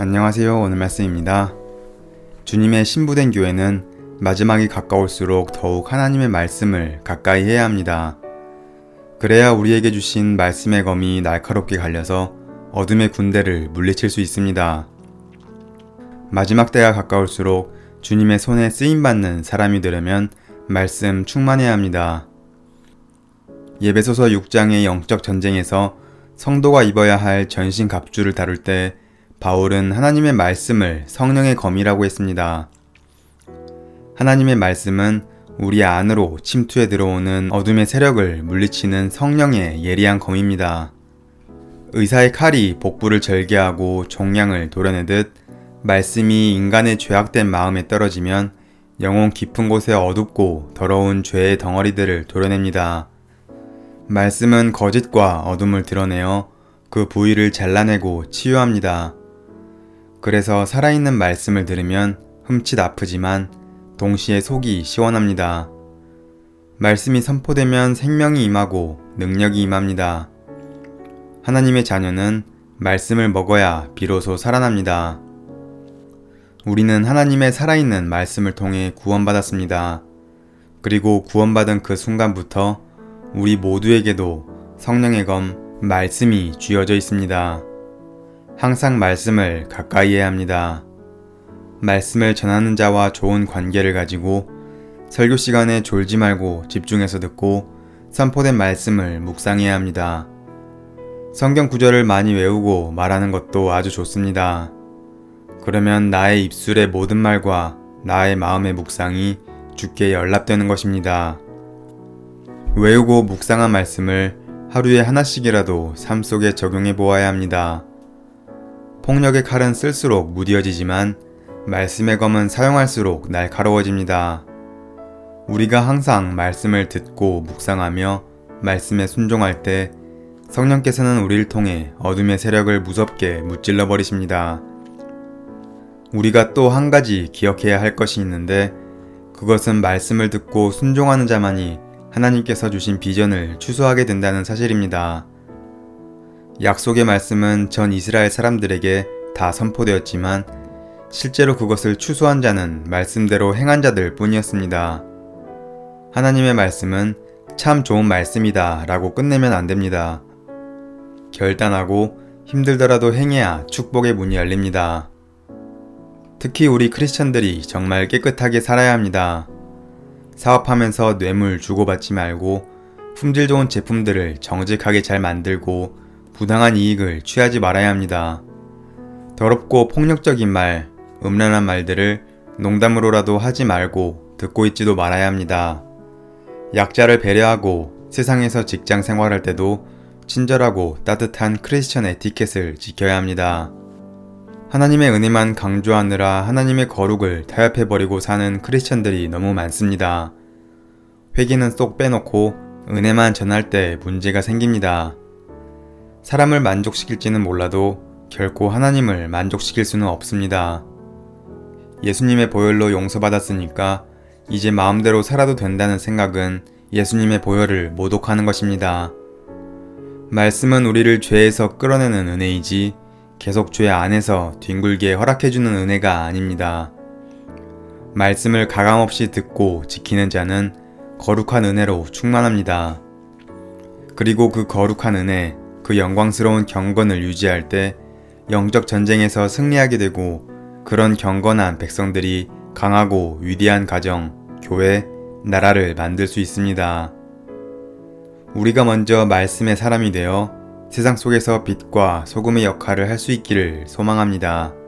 안녕하세요. 오늘 말씀입니다. 주님의 신부된 교회는 마지막이 가까울수록 더욱 하나님의 말씀을 가까이 해야 합니다. 그래야 우리에게 주신 말씀의 검이 날카롭게 갈려서 어둠의 군대를 물리칠 수 있습니다. 마지막 때가 가까울수록 주님의 손에 쓰임받는 사람이 되려면 말씀 충만해야 합니다. 예배소서 6장의 영적 전쟁에서 성도가 입어야 할 전신 갑주를 다룰 때 바울은 하나님의 말씀을 성령의 검이라고 했습니다. 하나님의 말씀은 우리 안으로 침투해 들어오는 어둠의 세력을 물리치는 성령의 예리한 검입니다. 의사의 칼이 복부를 절개하고 종양을 도려내듯 말씀이 인간의 죄악된 마음에 떨어지면 영혼 깊은 곳에 어둡고 더러운 죄의 덩어리들을 도려냅니다. 말씀은 거짓과 어둠을 드러내어 그 부위를 잘라내고 치유합니다. 그래서 살아있는 말씀을 들으면 흠칫 아프지만 동시에 속이 시원합니다. 말씀이 선포되면 생명이 임하고 능력이 임합니다. 하나님의 자녀는 말씀을 먹어야 비로소 살아납니다. 우리는 하나님의 살아있는 말씀을 통해 구원받았습니다. 그리고 구원받은 그 순간부터 우리 모두에게도 성령의 검, 말씀이 쥐어져 있습니다. 항상 말씀을 가까이 해야 합니다. 말씀을 전하는 자와 좋은 관계를 가지고 설교 시간에 졸지 말고 집중해서 듣고 선포된 말씀을 묵상해야 합니다. 성경 구절을 많이 외우고 말하는 것도 아주 좋습니다. 그러면 나의 입술의 모든 말과 나의 마음의 묵상이 주께 연락되는 것입니다. 외우고 묵상한 말씀을 하루에 하나씩이라도 삶 속에 적용해 보아야 합니다. 폭력의 칼은 쓸수록 무뎌지지만 말씀의 검은 사용할수록 날카로워집니다. 우리가 항상 말씀을 듣고 묵상하며 말씀에 순종할 때 성령께서는 우리를 통해 어둠의 세력을 무섭게 무찔러 버리십니다. 우리가 또 한 가지 기억해야 할 것이 있는데 그것은 말씀을 듣고 순종하는 자만이 하나님께서 주신 비전을 추수하게 된다는 사실입니다. 약속의 말씀은 전 이스라엘 사람들에게 다 선포되었지만 실제로 그것을 추수한 자는 말씀대로 행한 자들 뿐이었습니다. 하나님의 말씀은 참 좋은 말씀이다 라고 끝내면 안 됩니다. 결단하고 힘들더라도 행해야 축복의 문이 열립니다. 특히 우리 크리스천들이 정말 깨끗하게 살아야 합니다. 사업하면서 뇌물 주고받지 말고 품질 좋은 제품들을 정직하게 잘 만들고 부당한 이익을 취하지 말아야 합니다. 더럽고 폭력적인 말, 음란한 말들을 농담으로라도 하지 말고 듣고 있지도 말아야 합니다. 약자를 배려하고 세상에서 직장 생활할 때도 친절하고 따뜻한 크리스천 에티켓을 지켜야 합니다. 하나님의 은혜만 강조하느라 하나님의 거룩을 타협해버리고 사는 크리스천들이 너무 많습니다. 회개는 쏙 빼놓고 은혜만 전할 때 문제가 생깁니다. 사람을 만족시킬지는 몰라도 결코 하나님을 만족시킬 수는 없습니다. 예수님의 보혈로 용서받았으니까 이제 마음대로 살아도 된다는 생각은 예수님의 보혈을 모독하는 것입니다. 말씀은 우리를 죄에서 끌어내는 은혜이지 계속 죄 안에서 뒹굴게 허락해주는 은혜가 아닙니다. 말씀을 가감없이 듣고 지키는 자는 거룩한 은혜로 충만합니다. 그리고 그 거룩한 은혜, 그 영광스러운 경건을 유지할 때 영적 전쟁에서 승리하게 되고 그런 경건한 백성들이 강하고 위대한 가정, 교회, 나라를 만들 수 있습니다. 우리가 먼저 말씀의 사람이 되어 세상 속에서 빛과 소금의 역할을 할 수 있기를 소망합니다.